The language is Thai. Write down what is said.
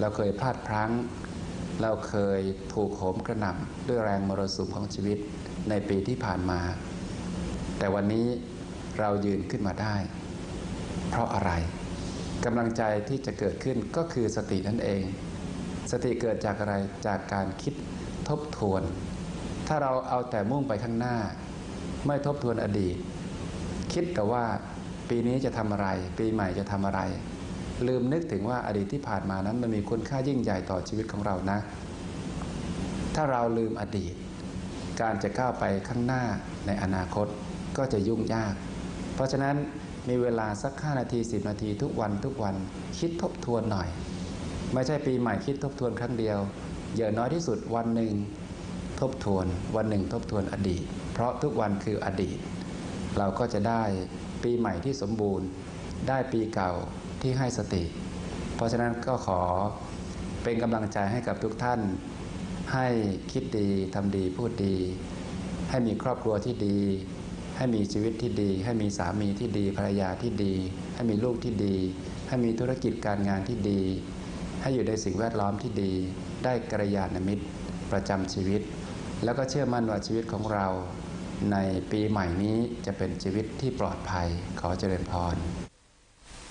เราเคยพลาดพลั้ง เราเคยถูกโหมกระหน่ำด้วยแรงมรสุมของชีวิตในปีที่ผ่านมา แต่วันนี้เรายืนขึ้นมาได้ เพราะอะไรกำลังใจที่จะเกิดขึ้นก็คือสตินั่นเอง สติเกิดจากอะไรจากการคิดทบทวน ถ้าเราเอาแต่มุ่งไปข้างหน้า ไม่ทบทวนอดีต คิดแต่ว่าปีนี้จะทำอะไร ปีใหม่จะทำอะไร ลืมนึกถึงว่าอดีตที่ผ่านมานั้นมันมีคุณค่ายิ่งใหญ่ต่อชีวิตของเรานะ ถ้าเราลืมอดีต การจะก้าวไปข้างหน้าในอนาคตก็จะยุ่งยาก เพราะฉะนั้นมีเวลาสัก 5 นาที 10 นาทีทุกวันทุกวันคิดทบทวนหน่อย ไม่ใช่ปีใหม่คิดทบทวนครั้งเดียวอย่าน้อยที่สุดวันหนึ่งทบทวน วันหนึ่งทบทวนอดีต เพราะทุกวันคืออดีต เราก็จะได้ปีใหม่ที่สมบูรณ์ ได้ปีเก่า ที่ให้สติ เพราะฉะนั้นก็ขอเป็นกำลังใจให้กับทุกท่าน ให้คิดดีทำดีพูดดี ให้มีครอบครัวที่ดี ให้มีชีวิตที่ดี ให้มีสามีที่ดีภรรยาที่ดี ให้มีลูกที่ดี ให้มีธุรกิจการงานที่ดี ให้อยู่ในสิ่งแวดล้อมที่ดี ได้กัลยาณมิตรประจำชีวิต แล้วก็เชื่อมั่นว่าชีวิตของเรา ในปีใหม่นี้จะเป็นชีวิตที่ปลอดภัยขอเจริญพร